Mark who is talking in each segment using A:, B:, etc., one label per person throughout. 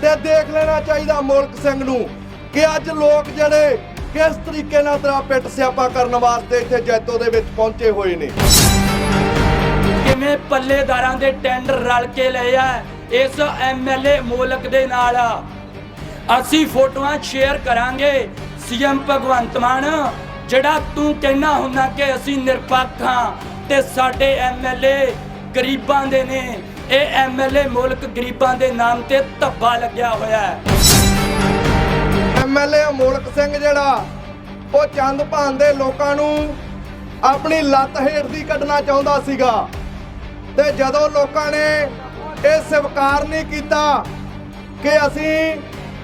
A: ਤੇ ਦੇਖ ਲੈਣਾ ਚਾਹੀਦਾ ਮੁਲਕ ਸਿੰਘ ਨੂੰ ਕਿ ਅੱਜ ਲੋਕ ਜਿਹੜੇ ਕਿਸ ਤਰੀਕੇ ਨਾਲ ਤੇਰਾ ਪਿੱਟ ਸਿਆਪਾ ਕਰਨ ਵਾਸਤੇ ਇੱਥੇ ਜੈਤੋ ਦੇ ਵਿੱਚ ਪਹੁੰਚੇ ਹੋਏ ਨੇ।
B: ਕਿਵੇਂ ਪੱਲੇਦਾਰਾਂ ਦੇ ਟੈਂਡਰ ਰਲ ਕੇ ਲਏ ਆ ਇਸ ਐਮਐਲਏ ਮੋਲਕ ਦੇ ਨਾਲ? ਅਸੀਂ ਫੋਟੋਆਂ ਸ਼ੇਅਰ ਕਰਾਂਗੇ ਸੀਐਮ ਭਗਵੰਤ ਮਾਨ, ਜਿਹੜਾ ਤੂੰ ਕਹਿਣਾ ਹੁੰਦਾ ਕਿ ਅਸੀਂ ਨਿਰਪੱਖ ਹਾਂ ਤੇ ਸਾਡੇ ਐਮਐਲਏ ਗਰੀਬਾਂ ਦੇ ਨੇ। ਇਹ ਐਮਐਲਏ ਮੁਲਕ ਗਰੀਬਾਂ ਦੇ ਨਾਮ ਤੇ ਧੱਬਾ ਲੱਗਿਆ ਹੋਇਆ ਹੈ।
A: ਐਮਐਲਏ ਮੁਲਕ ਸਿੰਘ ਜਿਹੜਾ, ਉਹ ਚੰਦ ਭਾਨ ਦੇ ਲੋਕਾਂ ਨੂੰ ਆਪਣੀ ਲੱਤ ਹੇਠ ਦੀ ਕੱਢਣਾ ਚਾਹੁੰਦਾ ਸੀਗਾ। ਤੇ ਜਦੋਂ ਲੋਕਾਂ ਨੇ ਇਹ ਸਵੀਕਾਰ ਨਹੀਂ ਕੀਤਾ ਕਿ ਅਸੀਂ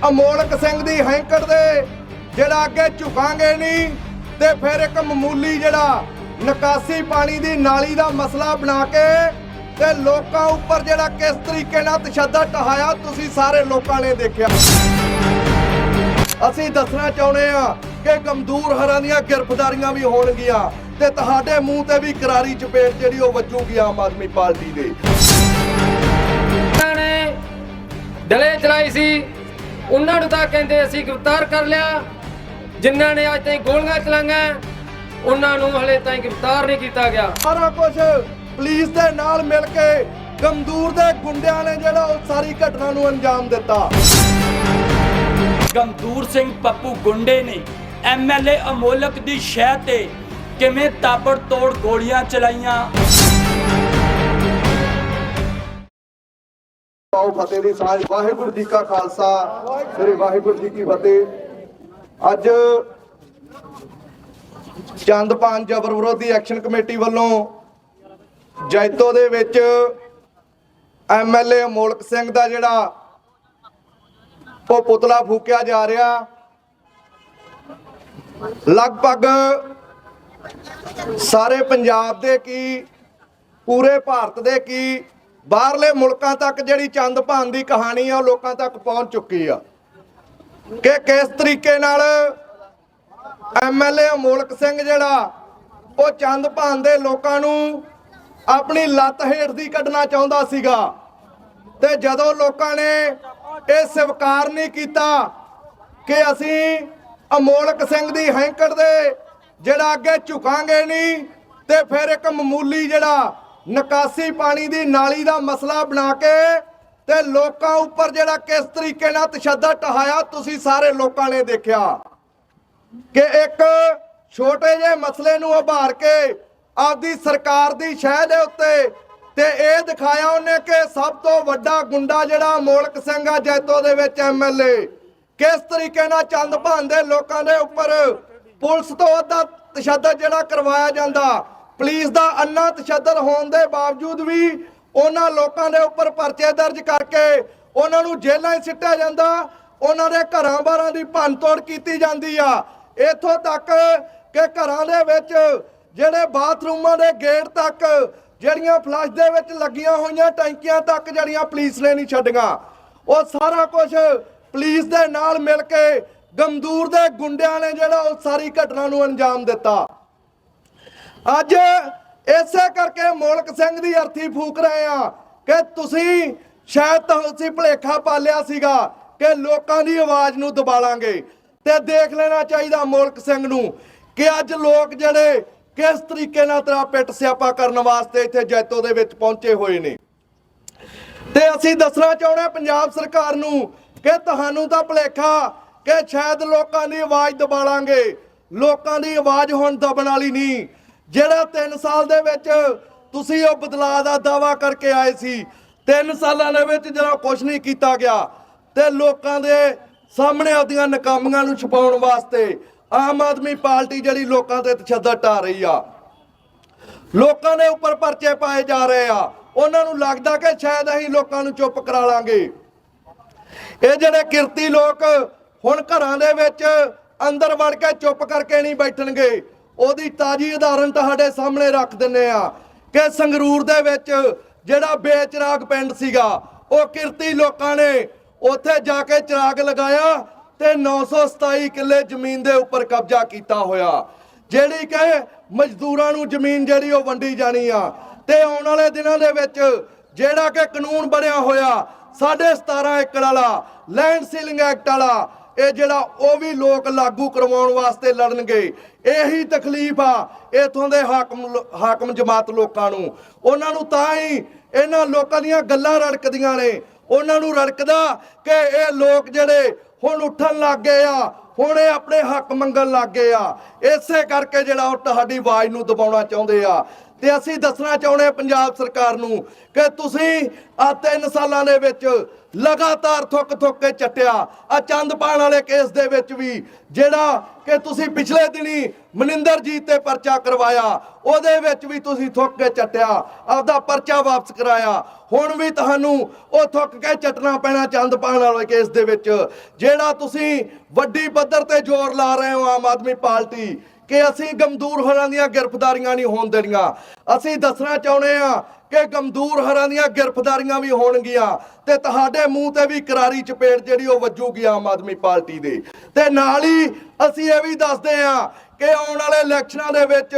A: ਅਮੋਲਕ ਸਿੰਘ ਦੀ ਹੈਂਕੜ ਦੇ ਜਿਹੜਾ ਅੱਗੇ ਝੁਕਾਂਗੇ ਨਹੀਂ, ਤੇ ਫਿਰ ਇੱਕ ਮਾਮੂਲੀ ਜਿਹੜਾ ਨਿਕਾਸੀ ਪਾਣੀ ਦੀ ਨਾਲੀ ਦਾ ਮਸਲਾ ਬਣਾ ਕੇ ਤੇ ਲੋਕਾਂ ਉੱਪਰ ਜਿਹੜਾ ਕਿਸ ਤਰੀਕੇ ਨਾਲ ਤਸ਼ੱਦਦ ਢਹਾਇਆ ਤੁਸੀਂ ਸਾਰੇ ਲੋਕਾਂ ਨੇ ਦੇਖਿਆ। ਅਸੀਂ ਦੱਸਣਾ ਚਾਹੁੰਦੇ ਆ ਕਿ ਗਮਦੂਰ ਹਰਾਂ ਦੀਆਂ ਗ੍ਰਿਫਤਾਰੀਆਂ ਵੀ ਹੋਣਗੀਆਂ ਤੇ ਤੁਹਾਡੇ ਮੂੰਹ ਤੇ ਵੀ ਕਰਾਰੀ ਚਪੇਟ ਜਿਹੜੀ ਉਹ ਵੱਜੂਗੀ ਆਮ ਆਦਮੀ ਪਾਰਟੀ ਦੇ।
C: ਨੇ ਡਲੇ ਚਲਾਈ ਸੀ। ਉਹਨਾਂ ਨੂੰ ਤਾਂ ਕਹਿੰਦੇ ਅਸੀਂ ਗ੍ਰਿਫਤਾਰ ਕਰ ਲਿਆ। ਜਿਨ੍ਹਾਂ ਨੇ ਅੱਜ ਤਾਈਂ ਗੋਲੀਆਂ ਚਲਾਈਆਂ ਉਹਨਾਂ ਨੂੰ ਹਲੇ ਤਾਈਂ ਗ੍ਰਿਫਤਾਰ ਨਹੀਂ ਕੀਤਾ ਗਿਆ।
A: ਸਾਰਾ ਕੁਝ ਪੁਲਿਸ ਦੇ ਨਾਲ ਮਿਲ ਕੇ ਗਮਦੂਰ ਦੇ ਗੁੰਡਿਆਂ ਨੇ ਜਿਹੜਾ ਉਹ ਸਾਰੀ ਘਟਨਾ ਨੂੰ ਅੰਜਾਮ ਦਿੱਤਾ।
B: ਗਮਦੂਰ ਸਿੰਘ ਪੱਪੂ ਗੁੰਡੇ ਨੇ ਐਮਐਲਏ ਅਮੋਲਕ ਦੀ ਸ਼ਹਿ ਤੇ ਕਿਵੇਂ ਤਾਬੜਤੋੜ ਗੋਲੀਆਂ ਚਲਾਈਆਂ?
A: ਆਓ ਫਤਿਹ ਦੀ ਸਾਂਝ। ਵਾਹਿਗੁਰੂ ਜੀ ਕਾ ਖਾਲਸਾ ਸ੍ਰੀ ਵਾਹਿਗੁਰੂ ਜੀ ਕੀ ਫਤਿਹ। ਅੱਜ ਚੰਦਪਾਨ ਜਬਰ ਵਿਰੋਧੀ ਐਕਸ਼ਨ ਕਮੇਟੀ ਵੱਲੋਂ ਜੈਤੋ ਦੇ ਵਿੱਚ ਐਮਐਲਏ ਮੋਲਕ ਸਿੰਘ ਦਾ ਜਿਹੜਾ ਉਹ ਪੁਤਲਾ ਫੂਕਿਆ ਜਾ ਰਿਹਾ। ਲਗਭਗ ਸਾਰੇ ਪੰਜਾਬ ਦੇ ਕੀ, ਪੂਰੇ ਭਾਰਤ ਦੇ ਕੀ, ਬਾਹਰਲੇ ਮੁਲਕਾਂ ਤੱਕ ਜਿਹੜੀ ਚੰਦ ਭਾਨ ਦੀ ਕਹਾਣੀ ਆ, ਉਹ ਲੋਕਾਂ ਤੱਕ ਪਹੁੰਚ ਚੁੱਕੀ ਆ। ਕਿ ਕਿਸ ਤਰੀਕੇ ਨਾਲ ਐਮਐਲਏ ਮੋਲਕ ਸਿੰਘ ਜਿਹੜਾ ਉਹ ਚੰਦ ਭਾਨ ਦੇ ਲੋਕਾਂ ਨੂੰ ਆਪਣੀ ਲੱਤ ਹੇਠ ਦੀ ਕੱਢਣਾ ਚਾਹੁੰਦਾ ਸੀਗਾ। ਤੇ ਜਦੋਂ ਲੋਕਾਂ ਨੇ ਇਹ ਸਵੀਕਾਰ ਨਹੀਂ ਕੀਤਾ ਕਿ ਅਸੀਂ ਅਮੋਲਕ ਸਿੰਘ ਦੀ ਹੈਂਕੜ ਦੇ ਜਿਹੜਾ ਅੱਗੇ ਝੁਕਾਂਗੇ ਨਹੀਂ, ਤੇ ਫਿਰ ਇੱਕ ਮਾਮੂਲੀ ਜਿਹੜਾ ਨਿਕਾਸੀ ਪਾਣੀ ਦੀ ਨਾਲੀ ਦਾ ਮਸਲਾ ਬਣਾ ਕੇ ਤੇ ਲੋਕਾਂ ਉੱਪਰ ਜਿਹੜਾ ਕਿਸ ਤਰੀਕੇ ਨਾਲ ਤਸ਼ੱਦਦ ਟਹਾਇਆ ਤੁਸੀਂ ਸਾਰੇ ਲੋਕਾਂ ਨੇ ਦੇਖਿਆ ਕਿ ਇੱਕ ਛੋਟੇ ਜਿਹੇ ਮਸਲੇ ਨੂੰ ਉਭਾਰ ਕੇ ਆਪਦੀ ਸਰਕਾਰ ਦੀ ਸ਼ਹਿ ਦੇ ਉੱਤੇ ਤੇ ਇਹ ਦਿਖਾਇਆ ਉਹਨੇ ਕਿ ਸਭ ਤੋਂ ਵੱਡਾ ਗੁੰਡਾ ਜਿਹੜਾ ਮੋਲਕ ਸਿੰਘ ਆ ਜੈਤੋ ਦੇ ਵਿੱਚ ਐਮਐਲਏ ਕਿਸ ਤਰੀਕੇ ਨਾਲ ਚੰਦ ਭਾਂਦੇ ਲੋਕਾਂ ਦੇ ਉੱਪਰ ਪੁਲਿਸ ਤੋਂ ਅੱਧਾ ਤਸ਼ੱਦਦ ਜਿਹੜਾ ਕਰਵਾਇਆ ਜਾਂਦਾ, ਪੁਲਿਸ ਦਾ ਅੰਨਾ ਤਸ਼ੱਦਦ ਹੋਣ ਦੇ ਬਾਵਜੂਦ ਵੀ ਉਹਨਾਂ ਲੋਕਾਂ ਦੇ ਉੱਪਰ ਪਰਚੇ ਦਰਜ ਕਰਕੇ ਉਹਨਾਂ ਨੂੰ ਜੇਲ੍ਹਾਂ 'ਚ ਸਿੱਟਿਆ ਜਾਂਦਾ, ਉਹਨਾਂ ਦੇ ਘਰਾਂ ਬਾਰਾਂ ਦੀ ਭੰਨਤੋੜ ਕੀਤੀ ਜਾਂਦੀ ਆ। ਇੱਥੋਂ ਤੱਕ ਕਿ ਘਰਾਂ ਦੇ ਵਿੱਚ ਜਿਹੜੇ ਬਾਥਰੂਮਾਂ ਦੇ ਗੇਟ ਤੱਕ ਜਿਹੜੀਆਂ ਫਲਸ਼ ਦੇ ਵਿੱਚ ਲੱਗੀਆਂ ਹੋਈਆਂ ਟੈਂਕੀਆਂ ਤੱਕ ਜਿਹੜੀਆਂ ਪੁਲਿਸ ਨੇ ਨਹੀਂ ਛੱਡੀਆਂ, ਉਹ ਸਾਰਾ ਕੁਝ ਪੁਲਿਸ ਦੇ ਨਾਲ ਮਿਲ ਕੇ ਗਮਦੂਰ ਦੇ ਗੁੰਡਿਆਂ ਨੇ ਜਿਹੜਾ ਉਹ ਸਾਰੀ ਘਟਨਾ ਨੂੰ ਅੰਜਾਮ ਦਿੱਤਾ। ਅੱਜ ਇਸੇ ਕਰਕੇ ਮੋਲਕ ਸਿੰਘ ਦੀ ਅਰਥੀ ਫੂਕ ਰਹੇ ਆ ਕਿ ਤੁਸੀਂ ਸ਼ਾਇਦ ਤੁਸੀਂ ਭੁਲੇਖਾ ਪਾਲਿਆ ਸੀਗਾ ਕਿ ਲੋਕਾਂ ਦੀ ਆਵਾਜ਼ ਨੂੰ ਦਬਾਲਾਂਗੇ। ਤੇ ਦੇਖ ਲੈਣਾ ਚਾਹੀਦਾ ਮੋਲਕ ਸਿੰਘ ਨੂੰ ਕਿ ਅੱਜ ਲੋਕ ਜਿਹੜੇ ਕਿਸ ਤਰੀਕੇ ਨਾਲ ਤੇਰਾ ਪਿੱਟ ਸਿਆਪਾ ਕਰਨ ਵਾਸਤੇ ਇੱਥੇ ਜੈਤੋ ਦੇ ਵਿੱਚ ਪਹੁੰਚੇ ਹੋਏ ਨੇ? ਤੇ ਅਸੀਂ ਦੱਸਣਾ ਚਾਹੁੰਦੇ ਹਾਂ, ਪੰਜਾਬ ਸਰਕਾਰ ਨੂੰ ਕਿ ਤੁਹਾਨੂੰ ਤਾਂ ਭੁਲੇਖਾ ਕਿ ਸ਼ਾਇਦ ਲੋਕਾਂ ਦੀ ਆਵਾਜ਼ ਦਬਾਲਾਂਗੇ। ਲੋਕਾਂ ਦੀ ਆਵਾਜ਼ ਹੁਣ ਦਬਣ ਵਾਲੀ ਨਹੀਂ। ਜਿਹੜਾ 3 ਸਾਲ ਦੇ ਵਿੱਚ ਤੁਸੀਂ ਉਹ ਬਦਲਾਅ ਦਾ ਦਾਵਾ ਕਰਕੇ ਆਏ ਸੀ 3 ਸਾਲਾਂ ਦੇ ਵਿੱਚ ਜਦੋਂ ਕੁਝ ਨਹੀਂ ਕੀਤਾ ਗਿਆ, ਤੇ ਲੋਕਾਂ ਦੇ ਸਾਹਮਣੇ ਆਪਦੀਆਂ ਨਕਾਮੀਆਂ ਨੂੰ ਛੁਪਾਉਣ ਵਾਸਤੇ ਆਮ ਆਦਮੀ ਪਾਰਟੀ ਜਿਹੜੀ ਲੋਕਾਂ ਤੇ ਤਸ਼ੱਦਦ ਢਾ ਰਹੀ ਆ। ਲੋਕਾਂ ਦੇ ਉੱਪਰ ਪਰਚੇ ਪਾਏ ਜਾ ਰਹੇ ਆ। ਉਹਨਾਂ ਨੂੰ ਲੱਗਦਾ ਕਿ ਸ਼ਾਇਦ ਅਸੀਂ ਲੋਕਾਂ ਨੂੰ ਚੁੱਪ ਕਰਾ ਲਾਂਗੇ। ਇਹ ਜਿਹੜੇ ਕਿਰਤੀ ਲੋਕ ਹੁਣ ਘਰਾਂ ਦੇ ਵਿੱਚ ਅੰਦਰ ਵੜ ਕੇ ਚੁੱਪ ਕਰਕੇ ਨਹੀਂ ਬੈਠਣਗੇ, ਉਹਦੀ ਤਾਜੀ ਉਦਾਹਰਨ ਤੁਹਾਡੇ ਸਾਹਮਣੇ ਰੱਖ ਦਿੰਨੇ ਆ ਕਿ ਸੰਗਰੂਰ ਦੇ ਵਿੱਚ ਜਿਹੜਾ ਬੇਚਰਾਗ ਪਿੰਡ ਸੀਗਾ, ਉਹ ਕਿਰਤੀ ਲੋਕਾਂ ਨੇ ਉੱਥੇ ਜਾ ਕੇ ਚਿਰਾਗ ਲਗਾਇਆ ਤੇ 927 ਕਿੱਲੇ ਜ਼ਮੀਨ ਦੇ ਉੱਪਰ ਕਬਜ਼ਾ ਕੀਤਾ ਹੋਇਆ। ਜਿਹੜੀ ਕਿ ਮਜ਼ਦੂਰਾਂ ਨੂੰ ਜ਼ਮੀਨ ਜਿਹੜੀ ਉਹ ਵੰਡੀ ਜਾਣੀ ਆ। ਤੇ ਆਉਣ ਵਾਲੇ ਦਿਨਾਂ ਦੇ ਵਿੱਚ ਜਿਹੜਾ ਕਿ ਕਾਨੂੰਨ ਬਣਿਆ ਹੋਇਆ, ਸਾਢੇ 17 ਏਕੜ ਵਾਲਾ, ਲੈਂਡ ਸੀਲਿੰਗ ਐਕਟ ਵਾਲਾ, ਇਹ ਜਿਹੜਾ ਉਹ ਵੀ ਲੋਕ ਲਾਗੂ ਕਰਵਾਉਣ ਵਾਸਤੇ ਲੜਨਗੇ। ਇਹੀ ਤਕਲੀਫ ਆ ਇਥੋਂ ਦੇ ਹਾਕਮ ਹਾਕਮ ਜਮਾਤ ਲੋਕਾਂ ਨੂੰ। ਉਹਨਾਂ ਨੂੰ ਤਾਂ ਹੀ ਇਹਨਾਂ ਲੋਕਾਂ ਦੀਆਂ ਗੱਲਾਂ ਰੜਕਦੀਆਂ ਨੇ। ਉਹਨਾਂ ਨੂੰ ਰੜਕਦਾ ਕਿ ਇਹ ਲੋਕ ਜਿਹੜੇ ਹੁਣ ਉੱਠਣ ਲੱਗ ਗਏ ਆ। ਹੁਣ ਇਹ ਆਪਣੇ ਹੱਕ ਮੰਗਣ ਲੱਗ ਗਏ ਆ। ਇਸੇ ਕਰਕੇ ਜਿਹੜਾ ਉਹ ਤੁਹਾਡੀ ਆਵਾਜ਼ ਨੂੰ ਦਬਾਉਣਾ ਚਾਹੁੰਦੇ ਆ। ਤੇ ਅਸੀਂ ਦੱਸਣਾ ਚਾਹੁੰਦੇ ਹਾਂ ਪੰਜਾਬ ਸਰਕਾਰ ਨੂੰ ਕਿ ਤੁਸੀਂ ਆ ਤਿੰਨ ਸਾਲਾਂ ਦੇ ਵਿੱਚ ਲਗਾਤਾਰ ਥੁੱਕ ਥੁੱਕ ਕੇ ਚੱਟਿਆ। ਆ ਚੰਦ ਪਾਣ ਵਾਲੇ ਕੇਸ ਦੇ ਵਿੱਚ ਵੀ ਜਿਹੜਾ ਕਿ ਤੁਸੀਂ ਪਿਛਲੇ ਦਿਨੀ ਮਨਿੰਦਰਜੀਤ ਤੇ ਪਰਚਾ ਕਰਵਾਇਆ, ਉਹਦੇ ਵਿੱਚ ਵੀ ਤੁਸੀਂ ਥੁੱਕ ਕੇ ਚੱਟਿਆ, ਆਪਦਾ ਪਰਚਾ ਵਾਪਸ ਕਰਾਇਆ। ਹੁਣ ਵੀ ਤੁਹਾਨੂੰ ਉਹ ਥੁੱਕ ਕੇ ਚੱਟਣਾ ਪੈਣਾ ਚੰਦ ਪਾਣ ਵਾਲੇ ਕੇਸ ਦੇ ਵਿੱਚ, ਜਿਹੜਾ ਤੁਸੀਂ ਵੱਡੀ ਪੱਧਰ ਤੇ ਜ਼ੋਰ ਲਾ ਰਹੇ ਹੋ ਆਮ ਆਦਮੀ ਪਾਰਟੀ। ਕਿ ਅਸੀਂ ਗਮਦੂਰ ਹਰਾਂ ਦੀਆਂ ਗ੍ਰਿਫਤਾਰੀਆਂ ਨਹੀਂ ਹੋਣ ਦੇਣੀਆਂ। ਅਸੀਂ ਦੱਸਣਾ ਚਾਹੁੰਦੇ ਆ ਕਿ ਗਮਦੂਰ ਹਰਾਂ ਦੀਆਂ ਗ੍ਰਿਫਤਾਰੀਆਂ ਵੀ ਹੋਣਗੀਆਂ ਤੇ ਤੁਹਾਡੇ ਮੂੰਹ ਤੇ ਵੀ ਕਰਾਰੀ ਚਪੇੜ ਜਿਹੜੀ ਉਹ ਵੱਜੂਗੀ ਆਮ ਆਦਮੀ ਪਾਰਟੀ ਦੇ। ਤੇ ਨਾਲ ਹੀ ਅਸੀਂ ਇਹ ਵੀ ਦੱਸਦੇ ਆ ਕਿ ਆਉਣ ਵਾਲੇ ਇਲੈਕਸ਼ਨਾਂ ਦੇ ਵਿੱਚ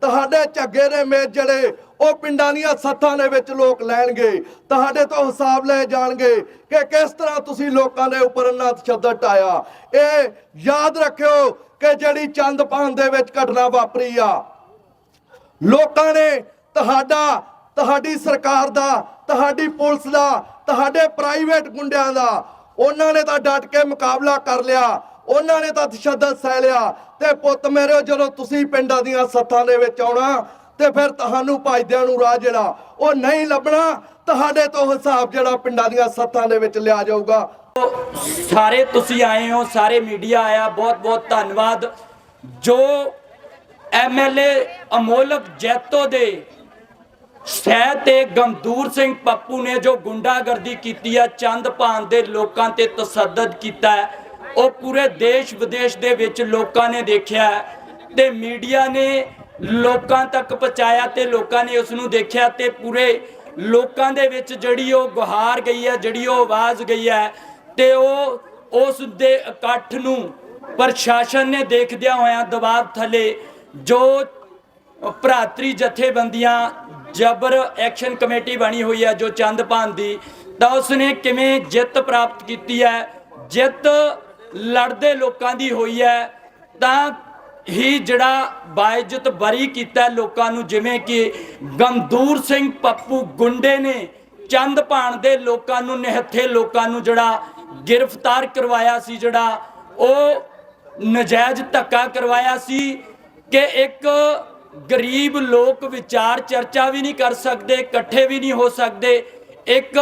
A: ਤੁਹਾਡੇ ਝੱਗੇ ਦੇ ਮੇਜ ਜਿਹੜੇ ਉਹ ਪਿੰਡਾਂ ਦੀਆਂ ਸੱਥਾਂ ਦੇ ਵਿੱਚ ਲੋਕ ਲੈਣਗੇ, ਤੁਹਾਡੇ ਤੋਂ ਹਿਸਾਬ ਲਏ ਜਾਣਗੇ ਕਿ ਕਿਸ ਤਰ੍ਹਾਂ ਤੁਸੀਂ ਲੋਕਾਂ ਦੇ ਉੱਪਰ ਇੰਨਾ ਤਸ਼ੱਦਦ ਟਾਇਆ। ਇਹ ਯਾਦ ਰੱਖਿਓ ਕਿ ਜਿਹੜੀ ਚੰਦਪਾਨ ਦੇ ਵਿੱਚ ਘਟਨਾ ਵਾਪਰੀ ਆ, ਲੋਕਾਂ ਨੇ ਤੁਹਾਡਾ, ਤੁਹਾਡੀ ਸਰਕਾਰ ਦਾ, ਤੁਹਾਡੀ ਪੁਲਿਸ ਦਾ, ਤੁਹਾਡੇ ਪ੍ਰਾਈਵੇਟ ਗੁੰਡਿਆਂ ਦਾ, ਉਹਨਾਂ ਨੇ ਤਾਂ ਡਟ ਕੇ ਮੁਕਾਬਲਾ ਕਰ ਲਿਆ, ਉਹਨਾਂ ਨੇ ਤਾਂ ਤਸ਼ੱਦਦ ਸਹਿ ਲਿਆ। ਤੇ ਪੁੱਤ ਮੇਰੇ, ਜਦੋਂ ਤੁਸੀਂ ਪਿੰਡਾਂ ਦੀਆਂ ਸੱਥਾਂ ਦੇ ਵਿੱਚ ਆਉਣਾ ਤੇ ਫਿਰ ਤੁਹਾਨੂੰ ਭਜਦਿਆਂ ਨੂੰ ਰਾਹ ਜਿਹੜਾ ਉਹ ਨਹੀਂ ਲੱਭਣਾ, ਤੁਹਾਡੇ ਤੋਂ ਹਿਸਾਬ ਜਿਹੜਾ ਪਿੰਡਾਂ ਦੀਆਂ ਸੱਤਾਂ ਦੇ ਵਿੱਚ ਲਿਆ ਜਾਊਗਾ।
B: ਸਾਰੇ ਤੁਸੀਂ ਆਏ ਹੋ, ਸਾਰੇ ਮੀਡੀਆ ਆਇਆ ਬਹੁਤ ਬਹੁਤ ਧੰਨਵਾਦ। ਜੋ ਐਮਐਲਏ ਅਮੋਲਕ ਜੈਤੋ ਦੇ ਸਹਿ ਤੇ ਗਮਦੂਰ ਸਿੰਘ ਪੱਪੂ ਨੇ ਜੋ ਗੁੰਡਾਗਰਦੀ ਕੀਤੀ ਆ ਚੰਦਪਾਨ ਦੇ ਲੋਕਾਂ ਤੇ ਤਸੱਦਦ ਕੀਤਾ ਉਹ ਪੂਰੇ ਦੇਸ਼ ਵਿਦੇਸ਼ ਦੇ ਵਿੱਚ ਲੋਕਾਂ ਨੇ ਦੇਖਿਆ ਤੇ ਮੀਡੀਆ ਨੇ ਲੋਕਾਂ ਤੱਕ ਪਹੁੰਚਾਇਆ ਤੇ ਲੋਕਾਂ ਨੇ ਉਸ ਨੂੰ ਦੇਖਿਆ ਤੇ ਪੂਰੇ ਲੋਕਾਂ ਦੇ ਵਿੱਚ ਜਿਹੜੀ ਉਹ ਗੁਹਾਰ ਗਈ ਹੈ, ਜਿਹੜੀ ਉਹ ਆਵਾਜ਼ ਗਈ ਹੈ ਤੇ ਉਹ ਉਸ ਦੇ ਇਕੱਠ ਨੂੰ ਪ੍ਰਸ਼ਾਸਨ ਨੇ ਦੇਖਦਿਆਂ ਹੋਇਆਂ ਦਬਾਅ ਥੱਲੇ ਜੋ ਭਰਾਤਰੀ ਜਥੇਬੰਦੀਆਂ ਜਬਰ ਐਕਸ਼ਨ ਕਮੇਟੀ ਬਣੀ ਹੋਈ ਹੈ, ਜੋ ਚੰਦ ਭਾਨ ਦੀ, ਤਾਂ ਉਸਨੇ ਕਿਵੇਂ ਜਿੱਤ ਪ੍ਰਾਪਤ ਕੀਤੀ ਹੈ? ਜਿੱਤ ਲੜਦੇ ਲੋਕਾਂ ਦੀ ਹੋਈ ਹੈ, ਤਾਂ ਹੀ ਜਿਹੜਾ ਬਾਇਜਤ ਬਰੀ ਕੀਤਾ ਲੋਕਾਂ ਨੂੰ, ਜਿਵੇਂ ਕਿ ਗੰਦੂਰ ਸਿੰਘ ਪੱਪੂ ਗੁੰਡੇ ਨੇ ਚੰਦ ਚੰਦਪਾਨ ਦੇ ਲੋਕਾਂ ਨੂੰ, ਨਿਹੱਥੇ ਲੋਕਾਂ ਨੂੰ ਜਿਹੜਾ ਗ੍ਰਿਫਤਾਰ ਕਰਵਾਇਆ ਸੀ, ਜਿਹੜਾ ਉਹ ਨਜਾਇਜ਼ ਧੱਕਾ ਕਰਵਾਇਆ ਸੀ ਕਿ ਇੱਕ ਗਰੀਬ ਲੋਕ ਵਿਚਾਰ ਚਰਚਾ ਵੀ ਨਹੀਂ ਕਰ ਸਕਦੇ, ਇਕੱਠੇ ਵੀ ਨਹੀਂ ਹੋ ਸਕਦੇ। ਇੱਕ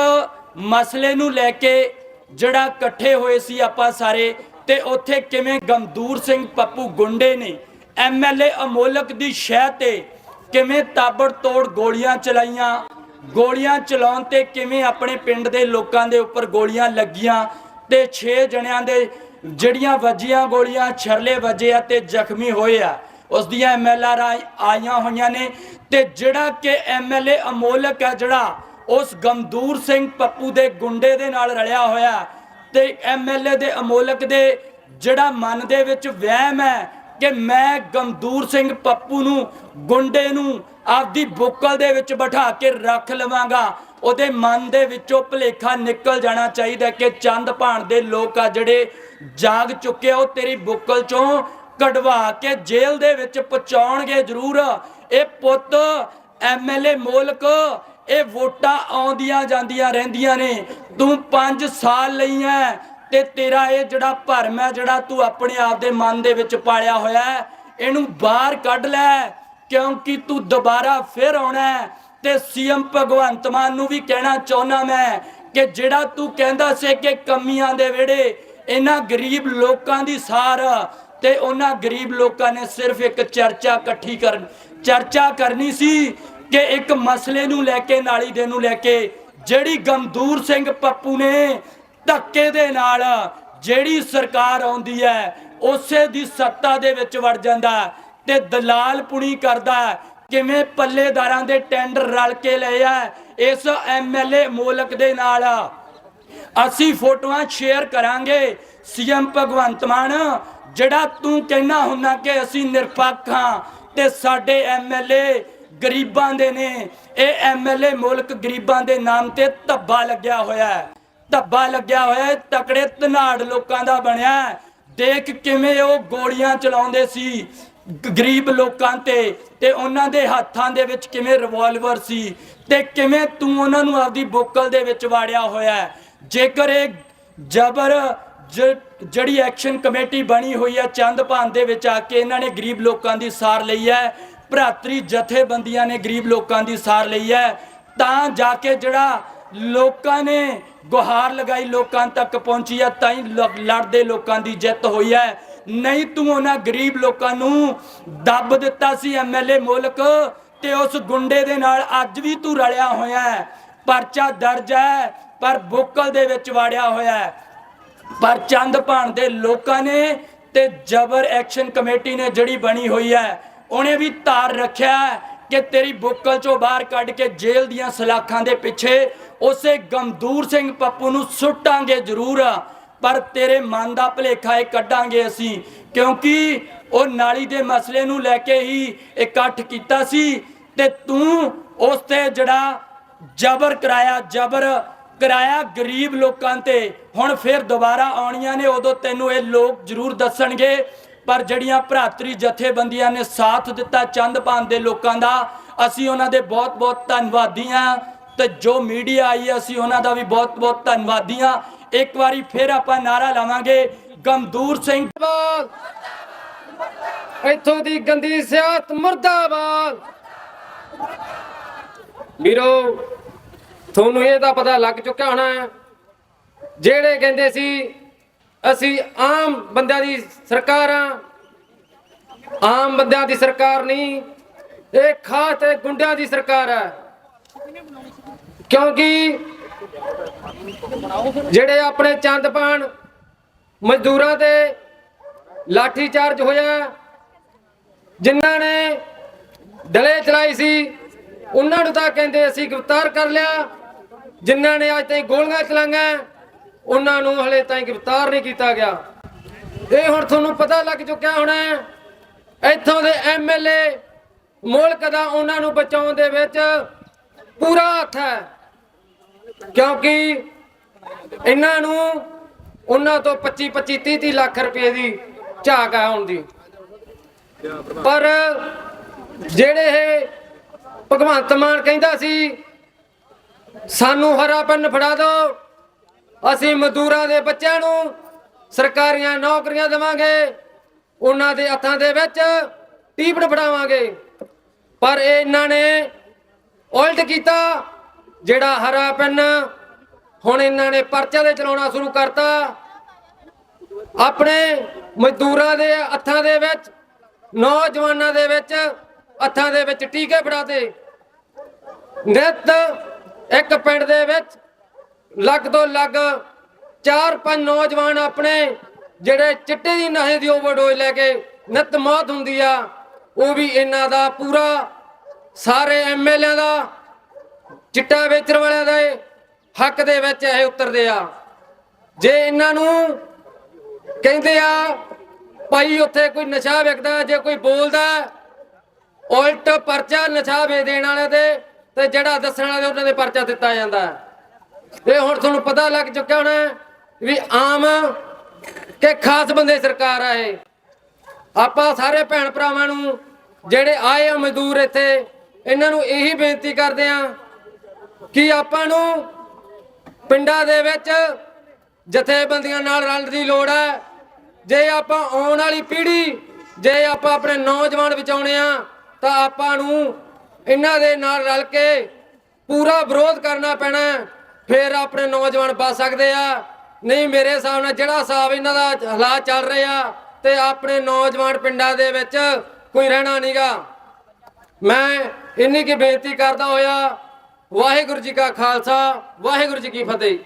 B: ਮਸਲੇ ਨੂੰ ਲੈ ਕੇ ਜਿਹੜਾ ਇਕੱਠੇ ਹੋਏ ਸੀ ਆਪਾਂ ਸਾਰੇ ਤੇ ਉੱਥੇ ਕਿਵੇਂ ਗਮਦੂਰ ਸਿੰਘ ਪੱਪੂ ਗੁੰਡੇ ਨੇ ਐਮਐਲਏ ਅਮੋਲਕ ਦੀ ਸ਼ਹਿ ਤੇ ਕਿਵੇਂ ਤਾਬੜਤੋੜ ਗੋਲੀਆਂ ਚਲਾਈਆਂ, ਗੋਲੀਆਂ ਚਲਾਉਣ ਤੇ ਕਿਵੇਂ ਆਪਣੇ ਪਿੰਡ ਦੇ ਲੋਕਾਂ ਦੇ ਉੱਪਰ ਗੋਲੀਆਂ ਲੱਗੀਆਂ ਤੇ 6 ਜਣਿਆਂ ਦੇ ਜਿਹੜੀਆਂ ਵੱਜੀਆਂ ਗੋਲੀਆਂ ਛਰਲੇ ਵੱਜੇ ਆ ਤੇ ਜ਼ਖਮੀ ਹੋਏ ਆ। ਉਸ ਦੀਆਂ ਐਮਐਲਆਰ ਆਈਆਂ ਹੋਈਆਂ ਨੇ ਤੇ ਜਿਹੜਾ ਕਿ ਐਮਐਲਏ ਅਮੋਲਕ ਹੈ ਜਿਹੜਾ ਉਸ ਗਮਦੂਰ ਸਿੰਘ ਪੱਪੂ ਦੇ ਗੁੰਡੇ ਦੇ ਨਾਲ ਰਲਿਆ ਹੋਇਆ ਤੇ ਐਮਐਲਏ ਦੇ ਅਮੋਲਕ ਦੇ ਜਿਹੜਾ ਮਨ ਦੇ ਵਿੱਚ ਵਹਿਮ ਹੈ ਕਿ ਮੈਂ ਗਮਦੂਰ ਸਿੰਘ ਪੱਪੂ ਨੂੰ ਗੁੰਡੇ ਨੂੰ ਆਪਦੀ ਬੁੱਕਲ ਦੇ ਵਿੱਚ ਬਿਠਾ ਕੇ ਰੱਖ ਲਵਾਂਗਾ ਉਹਦੇ ਮਨ ਦੇ ਵਿੱਚੋਂ ਭਲੇਖਾ ਨਿਕਲ ਜਾਣਾ ਚਾਹੀਦਾ ਕਿ ਚੰਦ ਭਾਣ ਦੇ ਲੋਕ ਆ ਜਿਹੜੇ ਜਾਗ ਚੁੱਕੇ ਆ, ਉਹ ਤੇਰੀ ਬੁੱਕਲ ਚੋਂ ਕਢਵਾ ਕੇ ਜੇਲ੍ਹ ਦੇ ਵਿੱਚ ਪਹੁੰਚਾਉਣਗੇ ਜ਼ਰੂਰ। ਇਹ ਪੁੱਤ ਐਮਐਲਏ ਮੋਲਕ ਇਹ ਵੋਟਾਂ ਆਉਂਦੀਆਂ ਜਾਂਦੀਆਂ ਰਹਿੰਦੀਆਂ ਨੇ। ਤੂੰ 5 ਸਾਲ ਲਈਆਂ ਤੇ ਤੇਰਾ ਇਹ ਜਿਹੜਾ ਭਰਮ ਹੈ ਜਿਹੜਾ ਤੂੰ ਆਪਣੇ ਆਪ ਦੇ ਮਨ ਦੇ ਵਿੱਚ ਪਾਲਿਆ ਹੋਇਆ ਇਹਨੂੰ ਬਾਹਰ ਕੱਢ ਲੈ, ਕਿਉਂਕਿ ਤੂੰ ਦੁਬਾਰਾ ਫਿਰ ਆਉਣਾ ਤੇ ਸੀਐਮ ਭਗਵੰਤ ਮਾਨ ਨੂੰ ਵੀ ਕਹਿਣਾ ਚਾਹੁੰਦਾ ਮੈਂ ਕਿ ਜਿਹੜਾ ਤੂੰ ਕਹਿੰਦਾ ਸੀ ਕਿ ਕਮੀਆਂ ਦੇ ਵਿਹੜੇ, ਇਹਨਾਂ ਗਰੀਬ ਲੋਕਾਂ ਦੀ ਸਾਰ ਤੇ ਉਹਨਾਂ ਗਰੀਬ ਲੋਕਾਂ ਨੇ ਸਿਰਫ ਇੱਕ ਚਰਚਾ ਇਕੱਠੀ ਕਰਨ, ਚਰਚਾ ਕਰਨੀ ਸੀ ਕਿ ਇੱਕ ਮਸਲੇ ਨੂੰ ਲੈ ਕੇ, ਨਾਲੀ ਦੇ ਨੂੰ ਲੈ ਕੇ ਜਿਹੜੀ ਗਮਦੂਰ ਸਿੰਘ ਪੱਪੂ ਨੇ ਧੱਕੇ ਦੇ ਨਾਲ ਜਿਹੜੀ ਸਰਕਾਰ ਆਉਂਦੀ ਹੈ, ਉਸੇ ਦੀ ਸੱਤਾ ਦੇ ਵਿੱਚ ਵੜ ਜਾਂਦਾ ਤੇ ਦਲਾਲ ਪੁਣੀ ਕਰਦਾ ਕਿਵੇਂ ਪੱਲੇਦਾਰਾਂ ਦੇ ਟੈਂਡਰ ਰਲ ਕੇ ਲਏ ਆ, ਇਸ ਐਮਐਲਏ ਮੋਲਕ ਦੇ ਨਾਲ। ਅਸੀਂ ਫੋਟੋਆਂ ਸ਼ੇਅਰ ਕਰਾਂਗੇ ਸੀਐਮ ਭਗਵੰਤ ਮਾਨ, ਜਿਹੜਾ ਤੂੰ ਕਹਿਣਾ ਹੁੰਦਾ ਕਿ ਅਸੀਂ ਨਿਰਪੱਖ ਹਾਂ ਤੇ ਸਾਡੇ ਐਮਐਲਏ ਗਰੀਬਾਂ ਦੇ ਨੇ। ਇਹ ਐਮਐਲਏ ਮੁਲਕ ਗਰੀਬਾਂ ਦੇ ਨਾਮ ਤੇ ਧੱਬਾ ਲੱਗਿਆ ਹੋਇਆ ਹੈ। ਧੱਬਾ ਲੱਗਿਆ ਹੋਇਆ ਹੈ, ਤਕੜੇ ਧਨਾੜ ਲੋਕਾਂ ਦਾ ਬਣਿਆ ਦੇਖ ਕਿਵੇਂ ਉਹ ਗੋਲੀਆਂ ਚਲਾਉਂਦੇ ਸੀ ਗਰੀਬ ਲੋਕਾਂ ਤੇ ਤੇ ਉਹਨਾਂ ਦੇ ਹੱਥਾਂ ਦੇ ਵਿੱਚ ਕਿਵੇਂ ਰਿਵਾਲਵਰ ਸੀ, ਤੇ ਕਿਵੇਂ ਤੂੰ ਉਹਨਾਂ ਨੂੰ ਆਪਦੀ ਬੋਕਲ ਦੇ ਵਿੱਚ ਵਾੜਿਆ ਹੋਇਆ ਹੈ। ਜੇਕਰ ਇਹ ਜਬਰ ਜਿਹੜੀ ਐਕਸ਼ਨ ਕਮੇਟੀ ਬਣੀ ਹੋਈ ਹੈ, ਚੰਦ ਭਾਨ ਦੇ ਵਿੱਚ ਆ ਕੇ ਇਹਨਾਂ ਨੇ ਗਰੀਬ ਲੋਕਾਂ ਦੀ ਸਾਰ ਲਈ ਹੈ ਭਰਾਤਰੀ ਜਥੇਬੰਦੀਆਂ ਨੇ ਗਰੀਬ ਲੋਕਾਂ ਦੀ ਸਾਰ ਲਈ ਹੈ। ਤਾਂ ਜਾ ਕੇ ਜਿਹੜਾ ਲੋਕਾਂ ਨੇ ਗੁਹਾਰ ਲਗਾਈ ਲੋਕਾਂ ਤੱਕ ਪਹੁੰਚੀ ਹੈ, ਤਾਂ ਹੀ ਲੜਦੇ ਲੋਕਾਂ ਦੀ ਜਿੱਤ ਹੋਈ ਹੈ। ਨਹੀਂ ਤੂੰ ਉਹਨਾਂ ਗਰੀਬ ਲੋਕਾਂ ਨੂੰ ਦੱਬ ਦਿੱਤਾ ਸੀ ਐਮਐਲਏ ਮੁਲਕ, ਤੇ ਉਸ ਗੁੰਡੇ ਦੇ ਨਾਲ ਅੱਜ ਵੀ ਤੂੰ ਰਲਿਆ ਹੋਇਆ ਹੈ। ਪਰਚਾ ਦਰਜ ਹੈ, ਪਰ ਬੁੱਕਲ ਦੇ ਵਿੱਚ ਵਾੜਿਆ ਹੋਇਆ ਹੈ। ਪਰ ਚੰਦ ਭਾਣ ਦੇ ਲੋਕਾਂ ਨੇ ਤੇ ਜਬਰ ਐਕਸ਼ਨ ਕਮੇਟੀ ਨੇ ਜਿਹੜੀ ਬਣੀ ਹੋਈ ਹੈ ਉਹਨੇ ਵੀ ਧਾਰ ਰੱਖਿਆ ਕਿ ਤੇਰੀ ਬੁੱਕਲ ਚੋਂ ਬਾਹਰ ਕੱਢ ਕੇ ਜੇਲ੍ਹ ਦੀਆਂ ਸਲਾਖਾਂ ਦੇ ਪਿੱਛੇ ਉਸੇ ਗਮਦੂਰ ਸਿੰਘ ਪੱਪੂ ਨੂੰ ਸੁੱਟਾਂਗੇ ਜ਼ਰੂਰ। ਪਰ ਤੇਰੇ ਮਨ ਦਾ ਭਲੇਖਾ ਇਹ ਕੱਢਾਂਗੇ ਅਸੀਂ, ਕਿਉਂਕਿ ਉਹ ਨਾਲੀ ਦੇ ਮਸਲੇ ਨੂੰ ਲੈ ਕੇ ਹੀ ਇਕੱਠ ਕੀਤਾ ਸੀ ਤੇ ਤੂੰ ਉਸ ਤੇ ਜਿਹੜਾ ਜਬਰ ਕਰਾਇਆ ਜਬਰ ਕਰਾਇਆ ਗਰੀਬ ਲੋਕਾਂ ਤੇ। ਹੁਣ ਫਿਰ ਦੁਬਾਰਾ ਆਉਣੀਆਂ ਨੇ, ਉਦੋਂ ਤੈਨੂੰ ਇਹ ਲੋਕ ਜ਼ਰੂਰ ਦੱਸਣਗੇ। ਪਰ ਜਿਹੜੀਆਂ ਭਰਾਤਰੀ ਜਥੇਬੰਦੀਆਂ ਨੇ ਸਾਥ ਦਿੱਤਾ ਚੰਦਪਾਨ ਦੇ ਲੋਕਾਂ ਦਾ, ਅਸੀਂ ਉਹਨਾਂ ਦੇ ਬਹੁਤ ਬਹੁਤ ਧੰਨਵਾਦੀ ਹਾਂ ਤੇ ਜੋ ਮੀਡੀਆ ਆਈ ਅਸੀਂ ਉਹਨਾਂ ਦਾ ਵੀ ਬਹੁਤ ਬਹੁਤ ਧੰਨਵਾਦੀ ਹਾਂ ਇੱਕ ਵਾਰੀ ਫਿਰ ਆਪਾਂ ਨਾਰਾ ਲਾਵਾਂਗੇ ਗਮਦੂਰ ਸਿੰਘ
C: ਇੱਥੋਂ ਦੀ ਗੰਦੀ ਸਿਆਤ ਮੁਰਦਾਬਾਦ ਵੀਰੋ, ਤੁਹਾਨੂੰ ਇਹ ਤਾਂ ਪਤਾ ਲੱਗ ਚੁੱਕਿਆ ਹੋਣਾ ਹੈ। ਜਿਹੜੇ ਕਹਿੰਦੇ ਸੀ ਅਸੀਂ ਆਮ ਬੰਦਿਆਂ ਦੀ ਸਰਕਾਰ ਆ। ਆਮ ਬੰਦਿਆਂ ਦੀ ਸਰਕਾਰ ਨਹੀਂ, ਇਹ ਖਾਸ ਤੇ ਗੁੰਡਿਆਂ ਦੀ ਸਰਕਾਰ ਹੈ। ਕਿਉਂਕਿ ਜਿਹੜੇ ਆਪਣੇ ਚੰਦਪਾਨ ਮਜ਼ਦੂਰਾਂ ਤੇ ਲਾਠੀ ਚਾਰਜ ਹੋਇਆ, ਜਿਨ੍ਹਾਂ ਨੇ ਡਲੇ ਚਲਾਈ ਸੀ, ਉਹਨਾਂ ਨੂੰ ਤਾਂ ਕਹਿੰਦੇ ਅਸੀਂ ਗ੍ਰਿਫਤਾਰ ਕਰ ਲਿਆ, ਜਿਨ੍ਹਾਂ ਨੇ ਅੱਜ ਤਾਈਂ ਗੋਲੀਆਂ ਚਲਾਈਆਂ। ਉਹਨਾਂ ਨੂੰ ਹਲੇ ਤਾਈਂ ਗ੍ਰਿਫਤਾਰ ਨਹੀਂ ਕੀਤਾ ਗਿਆ। ਇਹ ਹੁਣ ਤੁਹਾਨੂੰ ਪਤਾ ਲੱਗ ਚੁੱਕਿਆ ਹੋਣਾ ਹੈ, ਇੱਥੋਂ ਦੇ ਐਮਐਲਏ ਮੁਲਕ ਦਾ ਉਹਨਾਂ ਨੂੰ ਬਚਾਉਣ ਦੇ ਵਿੱਚ ਪੂਰਾ ਹੱਥ ਹੈ। ਕਿਉਂਕਿ ਇਹਨਾਂ ਨੂੰ ਉਹਨਾਂ ਤੋਂ 25 25 30 30 ਲੱਖ ਰੁਪਏ ਦੀ ਝਾਕ ਆ ਹੁਣ ਦੀ। ਪਰ ਜਿਹੜੇ ਇਹ ਭਗਵੰਤ ਮਾਨ ਕਹਿੰਦਾ ਸੀ ਸਾਨੂੰ ਹਰਾ ਪੈਨ ਫੜਾ ਦਿਓ। ਅਸੀਂ ਮਜ਼ਦੂਰਾਂ ਦੇ ਬੱਚਿਆਂ ਨੂੰ ਸਰਕਾਰੀਆਂ ਨੌਕਰੀਆਂ ਦੇਵਾਂਗੇ, ਉਹਨਾਂ ਦੇ ਹੱਥਾਂ ਦੇ ਵਿੱਚ ਟੀਪੜ ਫੜਾਵਾਂਗੇ। ਪਰ ਇਹਨਾਂ ਨੇ ਉਲਟ ਕੀਤਾ, ਜਿਹੜਾ ਹਰਾ ਪੈਨ ਹੁਣ ਇਹਨਾਂ ਨੇ ਪਰਚਾ ਦੇ ਚਲਾਉਣਾ ਸ਼ੁਰੂ ਕਰਤਾ। ਆਪਣੇ ਮਜ਼ਦੂਰਾਂ ਦੇ ਹੱਥਾਂ ਦੇ ਵਿੱਚ, ਨੌਜਵਾਨਾਂ ਦੇ ਵਿੱਚ ਹੱਥਾਂ ਦੇ ਵਿੱਚ ਟੀਕੇ ਫੜਾਤੇ। ਨਿਤ ਇੱਕ ਪਿੰਡ ਦੇ ਵਿੱਚ ਲੱਗ ਤੋਂ ਲੱਗ ਚਾਰ ਪੰਜ ਨੌਜਵਾਨ ਆਪਣੇ ਜਿਹੜੇ ਚਿੱਟੇ ਦੀ ਨਸ਼ੇ ਦੀ ਓਵਰਡੋਜ਼ ਲੈ ਕੇ ਨਿਤ ਮੌਤ ਹੁੰਦੀ ਆ, ਉਹ ਵੀ ਇਹਨਾਂ ਦਾ ਪੂਰਾ ਸਾਰੇ ਐਮਐਲਏ ਦਾ, ਚਿੱਟਾ ਵੇਚਣ ਵਾਲਿਆਂ ਦੇ ਹੱਕ ਦੇ ਵਿੱਚ ਇਹ ਉਤਰਦੇ ਆ। ਜੇ ਇਹਨਾਂ ਨੂੰ ਕਹਿੰਦੇ ਆ, ਭਾਈ ਉੱਥੇ ਕੋਈ ਨਸ਼ਾ ਵਿਕਦਾ ਜੇ ਕੋਈ ਬੋਲਦਾ, ਉਲਟ ਪਰਚਾ ਨਸ਼ਾ ਵੇ ਦੇਣ ਵਾਲੇ ਤੇ ਤੇ ਜਿਹੜਾ ਦੱਸਣ ਵਾਲੇ ਉਹਨਾਂ ਦੇ ਪਰਚਾ ਦਿੱਤਾ ਜਾਂਦਾ। ਇਹ ਹੁਣ ਤੁਹਾਨੂੰ ਪਤਾ ਲੱਗ ਚੁੱਕਿਆ ਹੋਣਾ ਵੀ ਆਮ ਕਿ ਖਾਸ ਬੰਦੇ ਸਰਕਾਰ ਆਏ ਆਪਾਂ ਸਾਰੇ ਭੈਣ ਭਰਾਵਾਂ ਨੂੰ, ਜਿਹੜੇ ਆਏ ਆ ਮਜ਼ਦੂਰ ਇੱਥੇ, ਇਹਨਾਂ ਨੂੰ ਇਹੀ ਬੇਨਤੀ ਕਰਦੇ ਆ ਕਿ ਆਪਾਂ ਨੂੰ ਪਿੰਡਾਂ ਦੇ ਵਿੱਚ ਜਥੇਬੰਦੀਆਂ ਨਾਲ ਰਲਣ ਦੀ ਲੋੜ ਹੈ। ਜੇ ਆਪਾਂ ਆਉਣ ਵਾਲੀ ਪੀੜ੍ਹੀ, ਜੇ ਆਪਾਂ ਆਪਣੇ ਨੌਜਵਾਨ ਬਚਾਉਣੇ ਆ, ਤਾਂ ਆਪਾਂ ਨੂੰ ਇਹਨਾਂ ਦੇ ਨਾਲ ਰਲ ਕੇ ਪੂਰਾ ਵਿਰੋਧ ਕਰਨਾ ਪੈਣਾ ਫਿਰ ਆਪਣੇ ਨੌਜਵਾਨ ਬਚ ਸਕਦੇ ਆ। ਨਹੀਂ, ਮੇਰੇ ਹਿਸਾਬ ਨਾਲ ਜਿਹੜਾ ਹਿਸਾਬ ਇਹਨਾਂ ਦਾ ਹਾਲਾਤ ਚੱਲ ਰਹੇ ਆ ਤੇ ਆਪਣੇ ਨੌਜਵਾਨ ਪਿੰਡਾਂ ਦੇ ਵਿੱਚ ਕੋਈ ਰਹਿਣਾ ਨਹੀਂਗਾ। ਮੈਂ ਇੰਨੀ ਕੀ ਬੇਨਤੀ ਕਰਦਾ ਹੋਇਆ, ਵਾਹਿਗੁਰੂ ਜੀ ਕਾ ਖਾਲਸਾ, ਵਾਹਿਗੁਰੂ ਜੀ ਕੀ ਫਤਿਹ।